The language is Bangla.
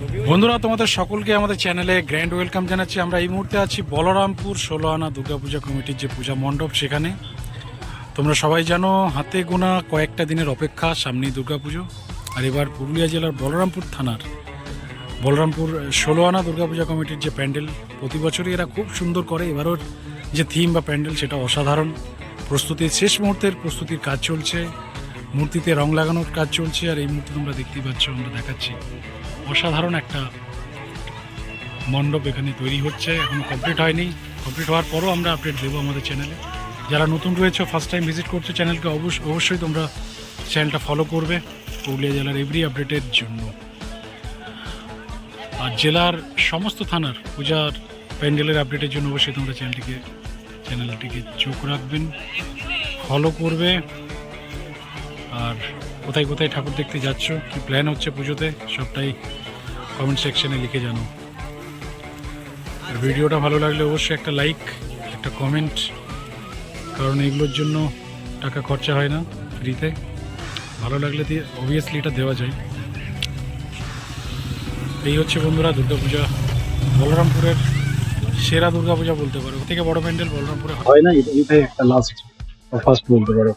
বন্ধুরা, তোমাদের সকলকে আমাদের চ্যানেলে গ্র্যান্ড ওয়েলকাম জানাচ্ছি। আমরা এই মুহূর্তে আছি বলরামপুর ষোলো আনা দুর্গাপূজা কমিটির যে পূজা মণ্ডপ সেখানে। তোমরা সবাই জানো, হাতে গোনা কয়েকটা দিনের অপেক্ষা, সামনেই দুর্গাপুজো। আর এবার পুরুলিয়া জেলার বলরামপুর থানার বলরামপুর ষোলো আনা দুর্গাপূজা কমিটির যে প্যান্ডেল, প্রতি বছরই এরা খুব সুন্দর করে এবারও যে থিম বা প্যান্ডেল সেটা অসাধারণ। প্রস্তুতির শেষ মুহূর্তের প্রস্তুতির কাজ চলছে। মূর্তিতে রং লাগানোর কাজ চলছে আর এই মূর্তি তোমরা দেখতেই পাচ্ছ, আমরা দেখাচ্ছি। অসাধারণ একটা মণ্ডপ এখানে তৈরি হচ্ছে, এখনও কমপ্লিট হয়নি। কমপ্লিট হওয়ার পরও আমরা আপডেট দেবো আমাদের চ্যানেলে যারা নতুন রয়েছে ফার্স্ট টাইম ভিজিট করছ চ্যানেলকে অবশ্য অবশ্যই তোমরা চ্যানেলটা ফলো করবে পুরুলিয়া জেলার এভরি আপডেটের জন্য। আর জেলার সমস্ত থানার পূজার প্যান্ডেলের আপডেটের জন্য অবশ্যই তোমরা চ্যানেলটিকে চ্যানেলটিকে চোখ রাখবেন। ফলো করবে। আর কোথায় কোথায় ঠাকুর দেখতে যাচ্ছ, কি প্ল্যান হচ্ছে পুজোতে, সবটাই কমেন্ট সেকশনে লিখে জানো আর ভিডিওটা ভালো লাগলে অবশ্যই একটা লাইক একটা কমেন্ট কারণ এগুলোর জন্য টাকা খরচা হয় না ফ্রিতে ভালো লাগলে দিয়ে অবভিয়াসলি এটা দেওয়া যায়। এই হচ্ছে বন্ধুরা দুর্গাপূজা। বলরামপুরের সেরা দুর্গাপূজা বলতে পারো। থেকে বড় প্যান্ডেল বলরামপুরে হয়। না একটা লাস্ট ফার্স্ট বলতে পারো।